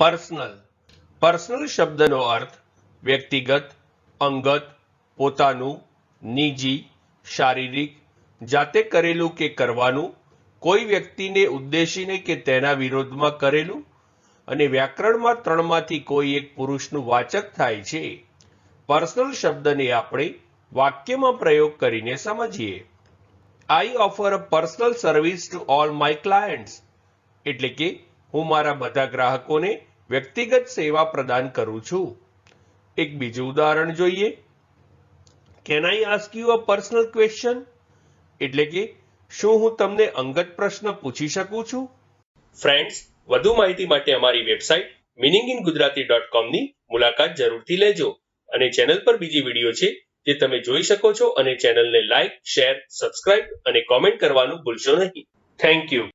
Personal personal શબ્દનો અર્થ વ્યક્તિગત, અંગત, પોતાનું, નિજી, શારીરિક, જાતે કરેલું કે કરવાનું, કોઈ વ્યક્તિને ઉદ્દેશીને કે તેના વિરોધમાં કરેલું, અને વ્યાકરણમાં ત્રણમાંથી કોઈ એક પુરુષનું વાચક થાય છે. પર્સનલ શબ્દને આપણે વાક્યમાં પ્રયોગ કરીને સમજીએ. I offer a personal service to all my clients એટલે કે હું મારા બધા ગ્રાહકોને વ્યક્તિગત સેવા પ્રદાન કરું છું. એક બીજું ઉદાહરણ જોઈએ. Can I ask you a personal question એટલે કે, શું હું તમને અંગત પ્રશ્ન પૂછી શકું છું? ફ્રેન્ડ્સ વધુ માહિતી માટે અમારી website meaning in Gujarati dot કોમની મુલાકાત જરૂરથી લેજો. અને ચેનલ પર બીજી વીડિયો છે, જે તમે જોઈ શકો છો અને ચેનલને લાઇક શેર સબસ્ક્રાઇબ અને કોમેન્ટ કરવાનું ભૂલશો નહીં. Thank you